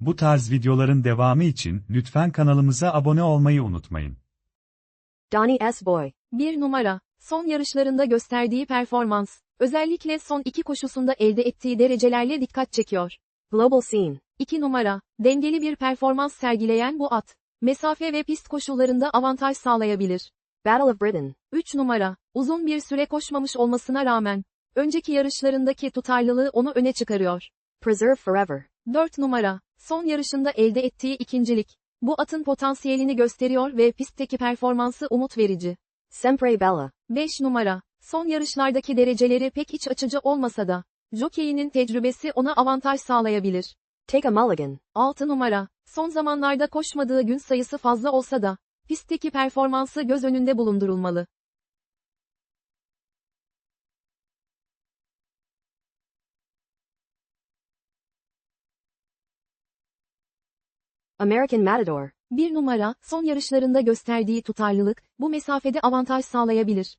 Bu tarz videoların devamı için lütfen kanalımıza abone olmayı unutmayın. Donnie S. Boy. 1 numara, son yarışlarında gösterdiği performans, özellikle son iki koşusunda elde ettiği derecelerle dikkat çekiyor. Global Scene. 2 numara, dengeli bir performans sergileyen bu at, mesafe ve pist koşullarında avantaj sağlayabilir. Battle of Britain. 3 numara, uzun bir süre koşmamış olmasına rağmen, önceki yarışlarındaki tutarlılığı onu öne çıkarıyor. Preserve Forever. 4 numara, son yarışında elde ettiği ikincilik, bu atın potansiyelini gösteriyor ve pistteki performansı umut verici. Sempre Bella. 5 numara, son yarışlardaki dereceleri pek iç açıcı olmasa da, jokeyinin tecrübesi ona avantaj sağlayabilir. Take a Mulligan. 6 numara, son zamanlarda koşmadığı gün sayısı fazla olsa da, pistteki performansı göz önünde bulundurulmalı. American Matador. 1 numara, son yarışlarında gösterdiği tutarlılık, bu mesafede avantaj sağlayabilir.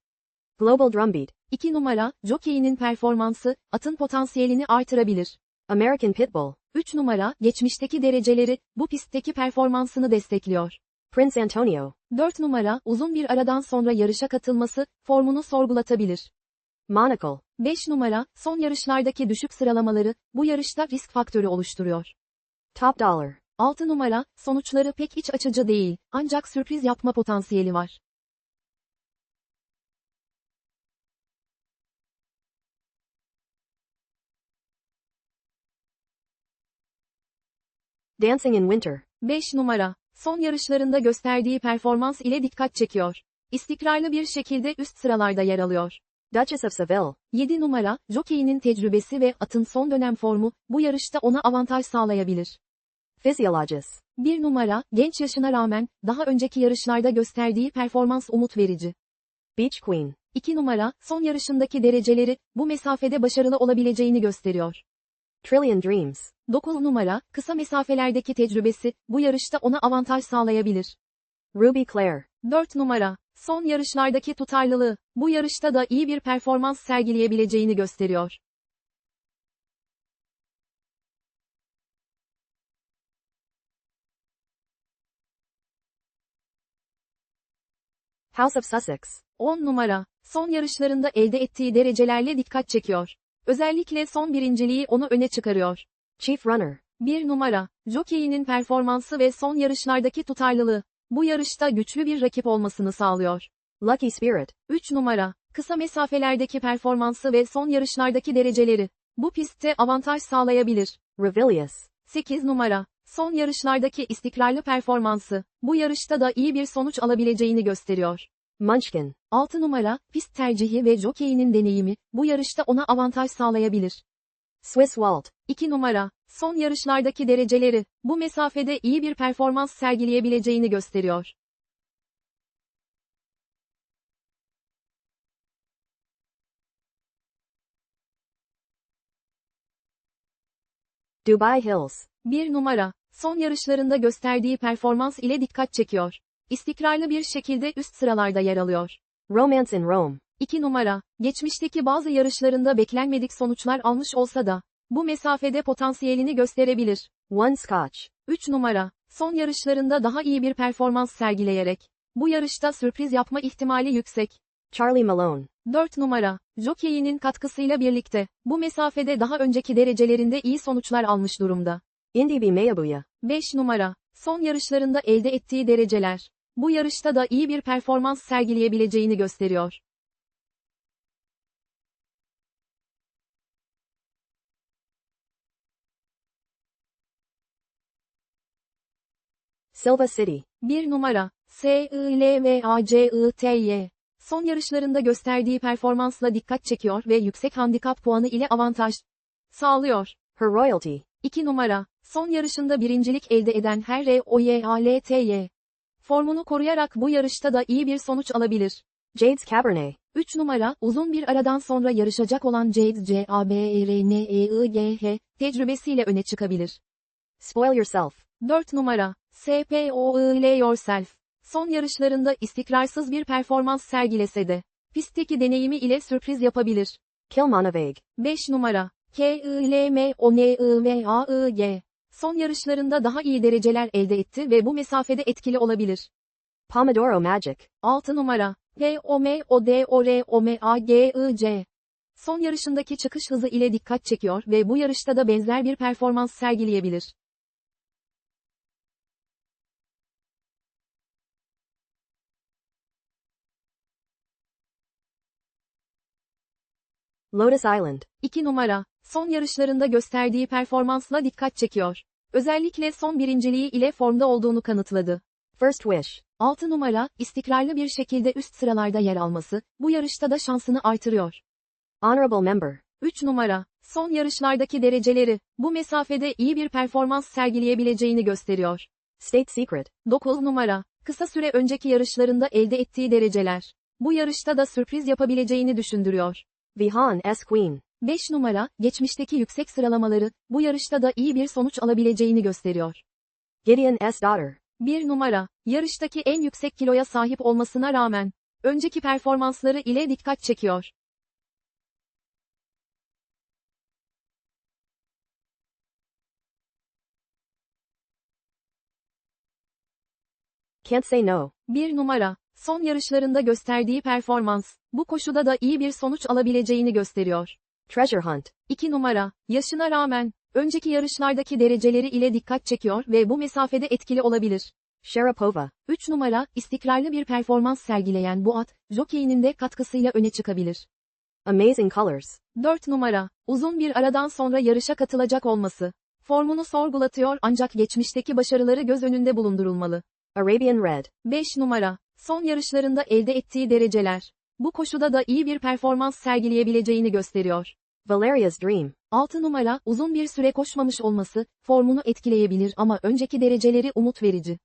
Global Drumbeat. 2 numara, jokeyinin performansı, atın potansiyelini artırabilir. American Pitbull. 3 numara, geçmişteki dereceleri, bu pistteki performansını destekliyor. Prince Antonio. 4 numara, uzun bir aradan sonra yarışa katılması, formunu sorgulatabilir. Monocle. 5 numara, son yarışlardaki düşük sıralamaları, bu yarışta risk faktörü oluşturuyor. Top Dollar. 6 numara, sonuçları pek iç açıcı değil, ancak sürpriz yapma potansiyeli var. Dancing in Winter. 5 numara, son yarışlarında gösterdiği performans ile dikkat çekiyor. İstikrarlı bir şekilde üst sıralarda yer alıyor. Duchess of Seville. 7 numara, jokeyinin tecrübesi ve atın son dönem formu, bu yarışta ona avantaj sağlayabilir. Physiologist. 1 numara, genç yaşına rağmen, daha önceki yarışlarda gösterdiği performans umut verici. Beach Queen. 2 numara, son yarışındaki dereceleri, bu mesafede başarılı olabileceğini gösteriyor. Trillion Dreams. 9 numara, kısa mesafelerdeki tecrübesi, bu yarışta ona avantaj sağlayabilir. Ruby Claire. 4 numara, son yarışlardaki tutarlılığı, bu yarışta da iyi bir performans sergileyebileceğini gösteriyor. House of Sussex. 10 numara, son yarışlarında elde ettiği derecelerle dikkat çekiyor. Özellikle son birinciliği onu öne çıkarıyor. Chief Runner. 1 numara, jokeyinin performansı ve son yarışlardaki tutarlılığı, bu yarışta güçlü bir rakip olmasını sağlıyor. Lucky Spirit. 3 numara, kısa mesafelerdeki performansı ve son yarışlardaki dereceleri, bu pistte avantaj sağlayabilir. Revilius. 8 numara, son yarışlardaki istikrarlı performansı, bu yarışta da iyi bir sonuç alabileceğini gösteriyor. Munchkin. 6 numara, pist tercihi ve jokeyinin deneyimi, bu yarışta ona avantaj sağlayabilir. Swiss Walt. 2 numara, son yarışlardaki dereceleri, bu mesafede iyi bir performans sergileyebileceğini gösteriyor. Dubai Hills. 1 numara, son yarışlarında gösterdiği performans ile dikkat çekiyor. İstikrarlı bir şekilde üst sıralarda yer alıyor. Romance in Rome. 2 numara, geçmişteki bazı yarışlarında beklenmedik sonuçlar almış olsa da, bu mesafede potansiyelini gösterebilir. One Scotch. 3 numara, son yarışlarında daha iyi bir performans sergileyerek, bu yarışta sürpriz yapma ihtimali yüksek. Charlie Malone. 4 numara, jokeyinin katkısıyla birlikte, bu mesafede daha önceki derecelerinde iyi sonuçlar almış durumda. Indy B. Mayabuya. 5 numara, son yarışlarında elde ettiği dereceler, bu yarışta da iyi bir performans sergileyebileceğini gösteriyor. Silva City. 1 numara, S-I-L-V-A-C-I-T-Y. Son yarışlarında gösterdiği performansla dikkat çekiyor ve yüksek handikap puanı ile avantaj sağlıyor. Her Royalty. 2 numara, son yarışında birincilik elde eden her R-O-Y-A-L-T-Y. Formunu koruyarak bu yarışta da iyi bir sonuç alabilir. Jades Cabernet. 3 numara, uzun bir aradan sonra yarışacak olan Jade C-A-B-R-N-E-I-G-H, tecrübesiyle öne çıkabilir. Spoil Yourself. 4 numara, S-P-O-I-L Yourself. Son yarışlarında istikrarsız bir performans sergilese de, pistteki deneyimi ile sürpriz yapabilir. Kilmanavag. 5 numara, K-I-L-M-O-N-I-V-A-I-G. Son yarışlarında daha iyi dereceler elde etti ve bu mesafede etkili olabilir. Pomodoro Magic. 6 numara. P O M O D O R O M A G I C. Son yarışındaki çıkış hızı ile dikkat çekiyor ve bu yarışta da benzer bir performans sergileyebilir. Lotus Island. 2 numara. Son yarışlarında gösterdiği performansla dikkat çekiyor. Özellikle son birinciliği ile formda olduğunu kanıtladı. First Wish. 6 numara, istikrarlı bir şekilde üst sıralarda yer alması, bu yarışta da şansını artırıyor. Honorable Member. 3 numara, son yarışlardaki dereceleri, bu mesafede iyi bir performans sergileyebileceğini gösteriyor. State Secret. 9 numara, kısa süre önceki yarışlarında elde ettiği dereceler. Bu yarışta da sürpriz yapabileceğini düşündürüyor. Vihan S. Queen. 5 numara, geçmişteki yüksek sıralamaları, bu yarışta da iyi bir sonuç alabileceğini gösteriyor. Gideon S. Daughter. 1 numara, yarıştaki en yüksek kiloya sahip olmasına rağmen, önceki performansları ile dikkat çekiyor. Can't Say No. 1 numara, son yarışlarında gösterdiği performans, bu koşuda da iyi bir sonuç alabileceğini gösteriyor. Treasure Hunt. 2 numara, yaşına rağmen, önceki yarışlardaki dereceleri ile dikkat çekiyor ve bu mesafede etkili olabilir. Sharapova. 3 numara, istikrarlı bir performans sergileyen bu at, jokeyinin de katkısıyla öne çıkabilir. Amazing Colors. 4 numara, uzun bir aradan sonra yarışa katılacak olması. Formunu sorgulatıyor ancak geçmişteki başarıları göz önünde bulundurulmalı. Arabian Red. 5 numara, son yarışlarında elde ettiği dereceler. Bu koşuda da iyi bir performans sergileyebileceğini gösteriyor. Valeria's Dream. 6 numara, uzun bir süre koşmamış olması, formunu etkileyebilir ama önceki dereceleri umut verici.